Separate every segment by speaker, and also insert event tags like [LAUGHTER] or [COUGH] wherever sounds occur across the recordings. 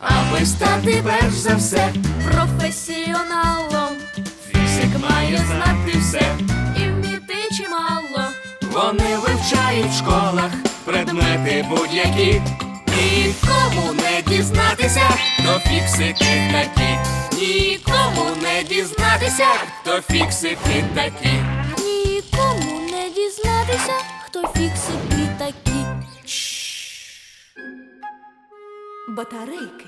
Speaker 1: Аби стати перш за все,
Speaker 2: професіоналом
Speaker 1: фізик має знати все.
Speaker 2: і вміти чимало.
Speaker 1: Вони вивчають в школах предмети будь-які. Нікому не дізнатися, хто фіксики такі. Нікому не дізнатися, хто фіксики такі.
Speaker 2: Нікому не дізнатися, хто фіксики Батарейки.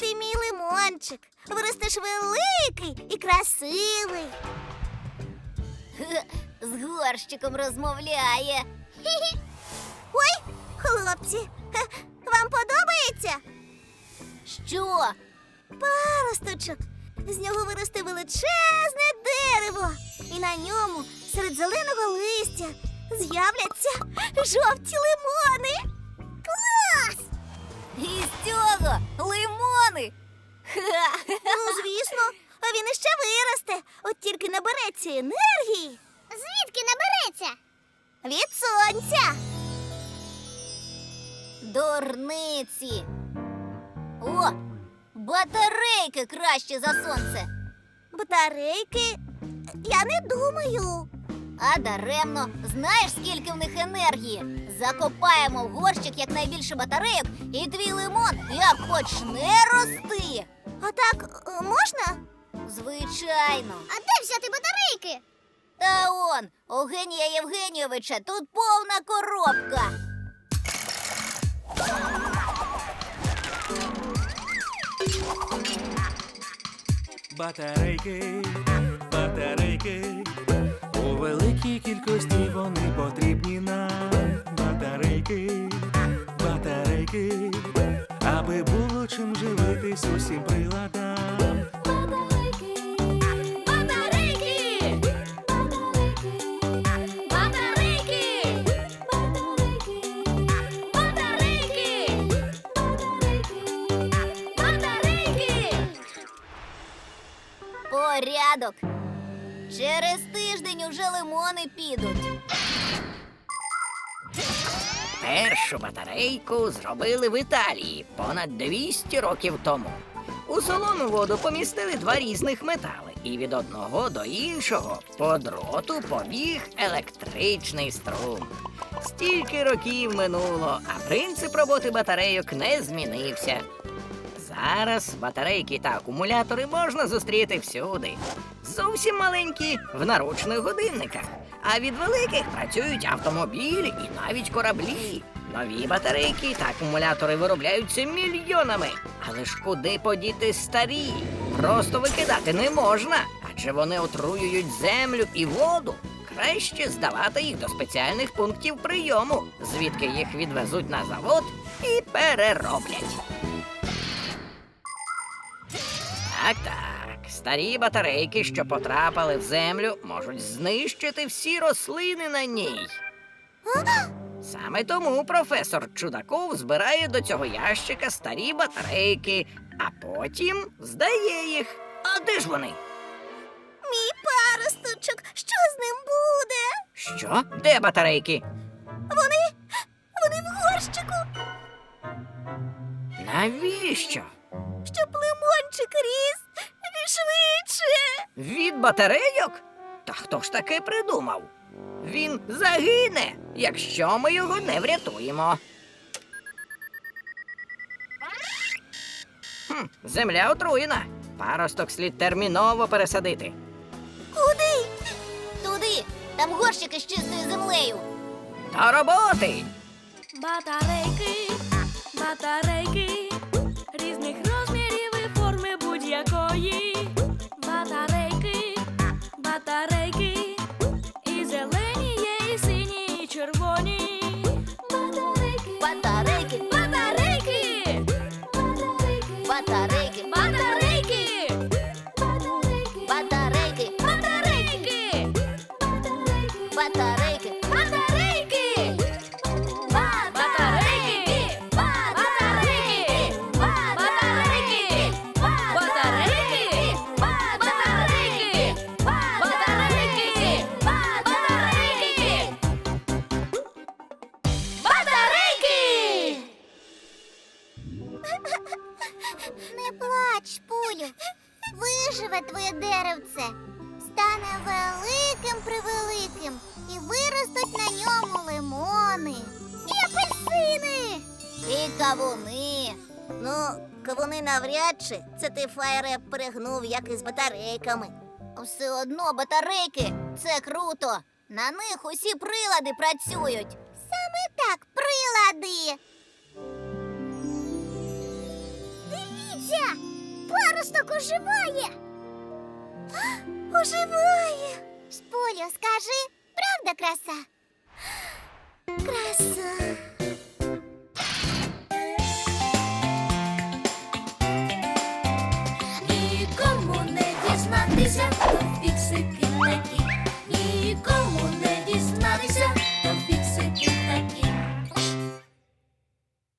Speaker 3: Ти мій лимончик. Виростеш великий і красивий. З горщиком розмовляє. [LAUGHS] Ой, хлопці, вам подобається? Що? Паросточок. З нього виросте величезне дерево. І на ньому серед зеленого листя з'являться жовті лимони. Клас! І з цього лимони. Ну, звісно, а він іще виросте, от тільки набереться енергії. Звідки набереться? Від сонця. Дурниці. О, батарейки краще за сонце. Батарейки? Я не думаю. А даремно, знаєш, скільки в них енергії? Закопаємо в горщик якнайбільше батарейок, і твій лимон як почне рости. А так е, можна? Звичайно. А де взяти батарейки? Та он, у Генія Євгенійовича тут повна коробка.
Speaker 4: Батарейки, батарейки, великій кількості вони потрібні нам. Батарейки, батарейки, аби було чим живитись усім приладам.
Speaker 2: Батарейки. Батарейки. Батарейки. Батарейки. Батарейки.
Speaker 3: Порядок. Через тиждень уже лимони підуть.
Speaker 5: Першу батарейку зробили в Італії понад 200 років тому. У солону воду помістили два різних метали, і від одного до іншого по дроту побіг електричний струм. Стільки років минуло, а принцип роботи батарейок не змінився. Зараз батарейки та акумулятори можна зустріти всюди. Зовсім маленькі в наручних годинниках. А від великих працюють автомобілі і навіть кораблі. Нові батарейки та акумулятори виробляються мільйонами. Але ж куди подіти старі? Просто викидати не можна, адже вони отруюють землю і воду. Краще здавати їх до спеціальних пунктів прийому, звідки їх відвезуть на завод і перероблять. Так, так. Старі батарейки, що потрапили в землю, можуть знищити всі рослини на ній. Саме тому професор Чудаков збирає до цього ящика старі батарейки, а потім здає їх. А де ж вони?
Speaker 3: Мій паросточок, що з ним буде?
Speaker 5: Що? Де батарейки?
Speaker 3: Вони. Вони в горщику,
Speaker 5: Навіщо? Від батарейок? Та хто ж таке придумав? Він загине, якщо ми його не врятуємо. Хм, земля отруєна. Паросток слід терміново пересадити.
Speaker 3: Куди? Туди. Там горщики з чистою землею.
Speaker 5: До роботи!
Speaker 2: Батарейки, батарейки, батарейки, батарейки, батарейки,
Speaker 3: батарейки,
Speaker 2: батарейки,
Speaker 3: батарейки,
Speaker 2: батарейки,
Speaker 3: батарейки,
Speaker 2: батарейки,
Speaker 3: батарейки.
Speaker 2: Не плач, пулю. Виживе твоє
Speaker 3: деревце стане великим превеликим і виростуть на ньому лимони. І апельсини. І кавуни. Ну, кавуни навряд чи. Це ти фаєре перегнув, як із батарейками. Все одно батарейки це круто. На них усі прилади працюють. Саме так, прилади. Дивіться! Парусток оживає. Оживає. Шполю, скажи, правда краса? Краса.